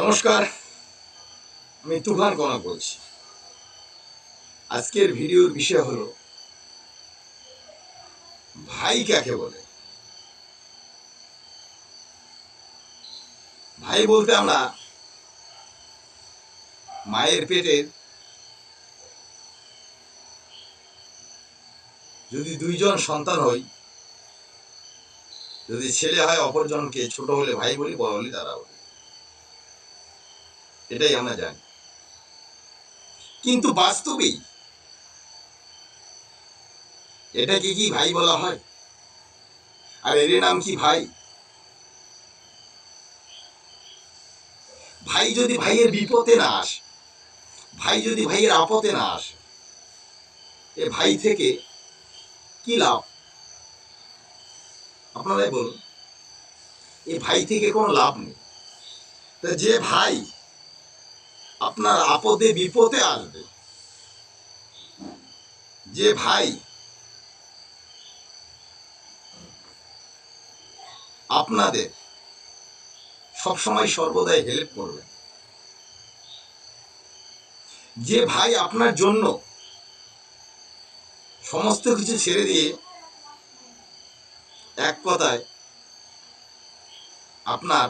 নমস্কার, আমি তুফান কনক বলছি। আজকের ভিডিওর বিষয় হলো, ভাই কাকে বলে? ভাই বলতে আমরা মায়ের পেটের যদি দুইজন সন্তান হই যদি ছেলে হয়, অপরজনকে ছোট হলে ভাই বলি, বড় হলে দাদা বলি। এটাই আমরা জানি। কিন্তু বাস্তবেই এটাকে কি ভাই বলা হয়? আর এর নাম কি ভাই? ভাই যদি ভাইয়ের বিপদে না আসে, ভাই যদি ভাইয়ের আপদে না আসে, এ ভাই থেকে কি লাভ? আপনারাই বলুন। এ ভাই থেকে কোনো লাভ নেই। যে ভাই আপনার আপদে বিপদে আসবে। যে ভাই, আপনাদের সবসময় সর্বদাই হেল্প করবে। যে ভাই আপনার জন্য সমস্ত কিছু ছেড়ে দিয়ে এক কথায় আপনার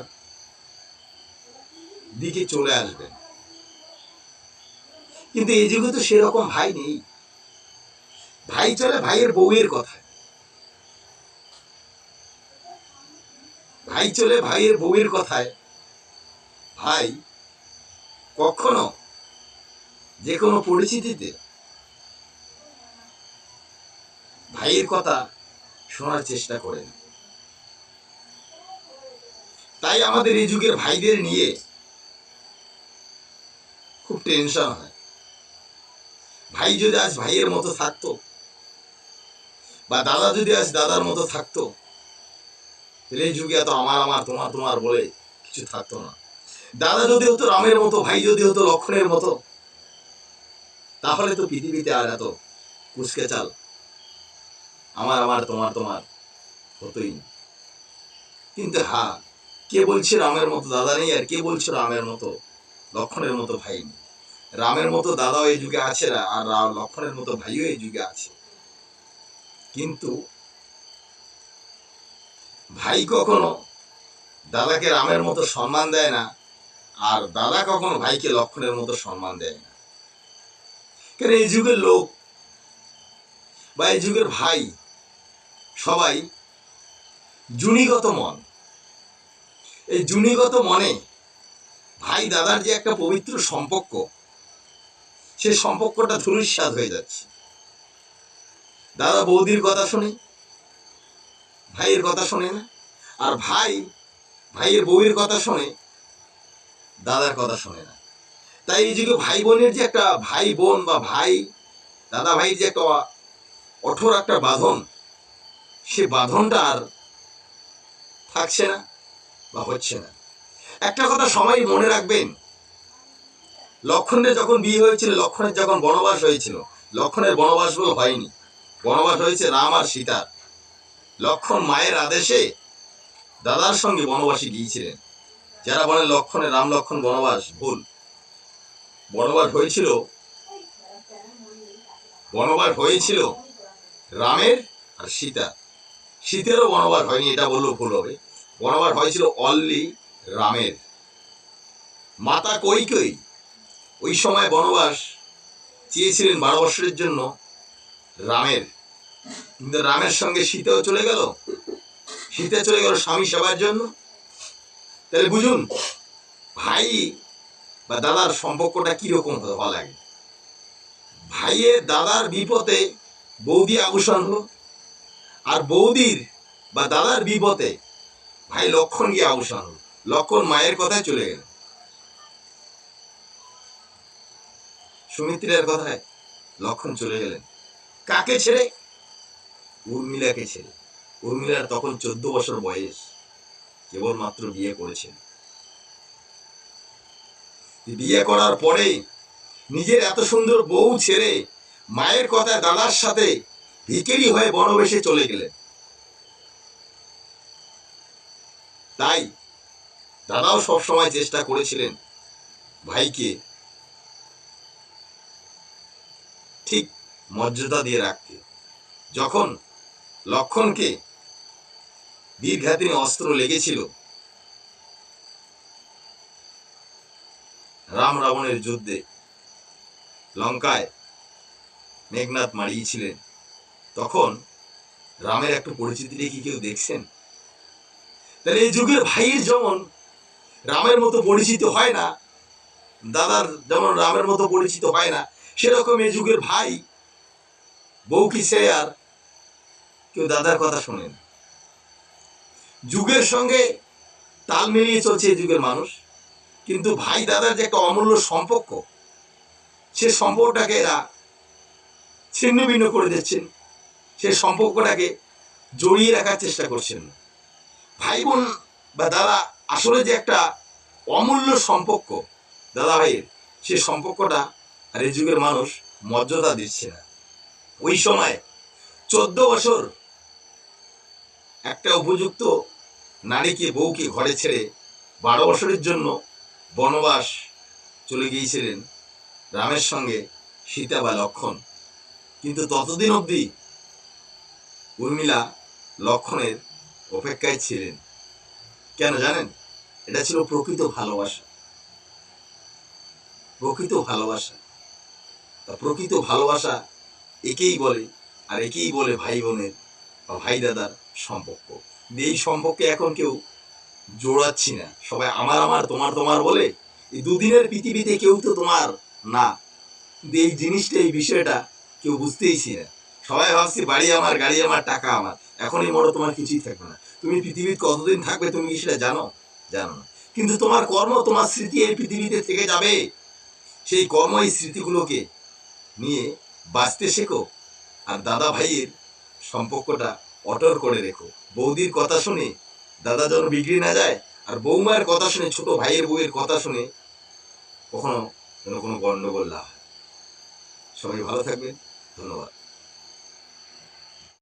দিকে চলে আসবেন কিন্তু এই যুগে তো সেরকম ভাই নেই। ভাই চলে ভাইয়ের বউয়ের কথায় ভাই চলে ভাইয়ের বউয়ের কথায় ভাই কখনো যে কোনো পরিস্থিতিতে ভাইয়ের কথা শোনার চেষ্টা করেন তাই আমাদের এই যুগের ভাইদের নিয়ে খুব টেনশন হয়। ভাই যদি আজ ভাইয়ের মতো থাকতো, বা দাদা যদি আজ দাদার মতো থাকতো, তাহলে এই যুগে এত আমার আমার তোমার তোমার বলে কিছু থাকতো না দাদা যদি হতো রামের মতো, ভাই যদি হতো লক্ষণের মতো, তাহলে তো পৃথিবীতে আর এত কুচকে চাল আমার আমার তোমার তোমার হতোই না। কিন্তু হ্যাঁ কে বলছে রামের মতো দাদা নেই আর কে বলছে রামের মতো লক্ষণের মতো ভাই নেই রামের মতো দাদাও এই যুগে আছে না আর লক্ষণের মতো ভাইও এই যুগে আছে। কিন্তু ভাই কখনো দাদাকে রামের মতো সম্মান দেয় না, আর দাদা কখনো ভাইকে লক্ষণের মতো সম্মান দেয় না। কেন এই যুগের লোক বা এই যুগের ভাই সবাই জুনিগত মন। এই জুনিগত মনে ভাই দাদার যে একটা পবিত্র সম্পর্ক সেই সম্পর্কটা ধূলিস্বাদ হয়ে যাচ্ছে। দাদা বৌদির কথা শুনে, ভাইয়ের কথা শোনে না, আর ভাই, ভাইয়ের বউয়ের কথা শোনে দাদার কথা শোনে না। তাই এই যুগে ভাই বোনের যে একটা ভাই বোন বা ভাই, দাদা ভাইয়ের যে একটা কঠোর একটা বাঁধন, সে বাঁধনটা আর থাকছে না বা হচ্ছে না। একটা কথা সবাই মনে রাখবেন লক্ষণের যখন বিয়ে হয়েছিল, লক্ষণের যখন বনবাস হয়েছিল, লক্ষণের বনবাসগুলো হয়নি। বনবাস হয়েছে রাম আর সীতার। লক্ষণ মায়ের আদেশে দাদার সঙ্গে বনবাসী গিয়েছিলেন। যারা বলেন লক্ষণের রাম লক্ষণ বনবাস, ভুল। বনবাস হয়েছিল বনবাস হয়েছিল রামের আর সীতা সীতেরও বনবাস হয়নি, এটা বললেও ভুল হবে। বনবাস হয়েছিল অনলি রামের। মাতা কই কই? ওই সময় বনবাস চেয়েছিলেন বারো বছরের জন্য। রামের। কিন্তু রামের সঙ্গে সীতাও চলে গেল। সীতা চলে গেল স্বামী সেবার জন্য। তাহলে বুঝুন, ভাই বা দাদার সম্পর্কটা কীরকম হওয়া লাগে ভাইয়ের দাদার বিপদে বৌদি আগুসান হলো। আর বৌদির বা দাদার বিপদে ভাই লক্ষণ গিয়ে আগুসান হলো। লক্ষণ মায়ের কথায় চলে গেল। সুমিত্রার কথায় লক্ষণ চলে গেলেন। কাকে ছেড়ে? উর্মিলাকে ছেড়ে। উর্মিলার তখন চোদ্দ বছর বয়স। কেবলমাত্র বিয়ে করেছেন। বিয়ে করার পরে নিজের এত সুন্দর বউ ছেড়ে মায়ের কথায় দাদার সাথে ভিকেরি হয়ে বনবেশে চলে গেলেন। তাই দাদাও সবসময় চেষ্টা করেছিলেন ভাইকে ঠিক মর্যাদা দিয়ে রাখতে। যখন লক্ষণকে দীর্ঘাদিনে অস্ত্র লেগেছিল, রাম রাবণের যুদ্ধে লঙ্কায় মেঘনাথ মারিয়েছিলেন। তখন রামের একটু পরিচিতি কি কেউ দেখছেন? তাহলে এই যুগের ভাইয়ের যেমন রামের মতো পরিচিত হয় না, দাদার যেমন রামের মতো পরিচিত হয় না সেরকম এই যুগের ভাই, বউ কি সে আর কেউ দাদার কথা শোনেন যুগের সঙ্গে তাল মিলিয়ে চলছে এই যুগের মানুষ, কিন্তু ভাই দাদার যে একটা অমূল্য সম্পর্ক, সে সম্পর্কটাকে এরা ছিন্ন ভিন্ন করে দিচ্ছেন, সে সম্পর্কটাকে জড়িয়ে রাখার চেষ্টা করছেন। ভাই বোন বা দাদা আসলে যে একটা অমূল্য সম্পর্ক, দাদা ভাইয়ের, সে সম্পর্কটা আর এই যুগের মানুষ মর্যাদা দিচ্ছে না। ওই সময় চোদ্দ বছর একটা উপযুক্ত নারীকে, বউকে ঘরে ছেড়ে বারো বছরের জন্য বনবাস চলে গিয়েছিলেন রামের সঙ্গে সীতা বা লক্ষণ। কিন্তু ততদিন অবধি উর্মিলা লক্ষণের অপেক্ষায় ছিলেন। কেন জানেন? এটা ছিল প্রকৃত ভালোবাসা। প্রকৃত ভালোবাসা। প্রকৃত ভালোবাসা একেই বলে আর একেই বলে ভাই বোনের বা ভাই দাদার সম্পর্ক। এই সম্পর্কে এখন কেউ জোড়াচ্ছি না। সবাই আমার আমার, তোমার তোমার বলে। এই দুদিনের পৃথিবীতে কেউ তো তোমার না। এই জিনিসটা, এই বিষয়টা কেউ বুঝতেইছি না। সবাই ভাবছি, বাড়ি আমার, গাড়ি আমার, টাকা আমার। এখন এই মরো, তোমার কিছুই থাকবে না। তুমি পৃথিবীতে কতদিন থাকবে, তুমি কি সেটা জানো? জানো না। কিন্তু তোমার কর্ম, তোমার স্মৃতি এই পৃথিবীতে থেকে যাবে। সেই কর্ম, এই স্মৃতিগুলোকে নিয়ে বাঁচতে শেখো। আর দাদা ভাইয়ের সম্পর্কটা অটর করে রেখো। বৌদির কথা শুনে দাদা যেন বিগড়ে না যায়, আর বৌমায়ের কথা শুনে, ছোট ভাইয়ের বউয়ের কথা শুনে কখনো কোনো কোনো গণ্ডগোল না হয়। সবাই ভালো থাকবেন। ধন্যবাদ।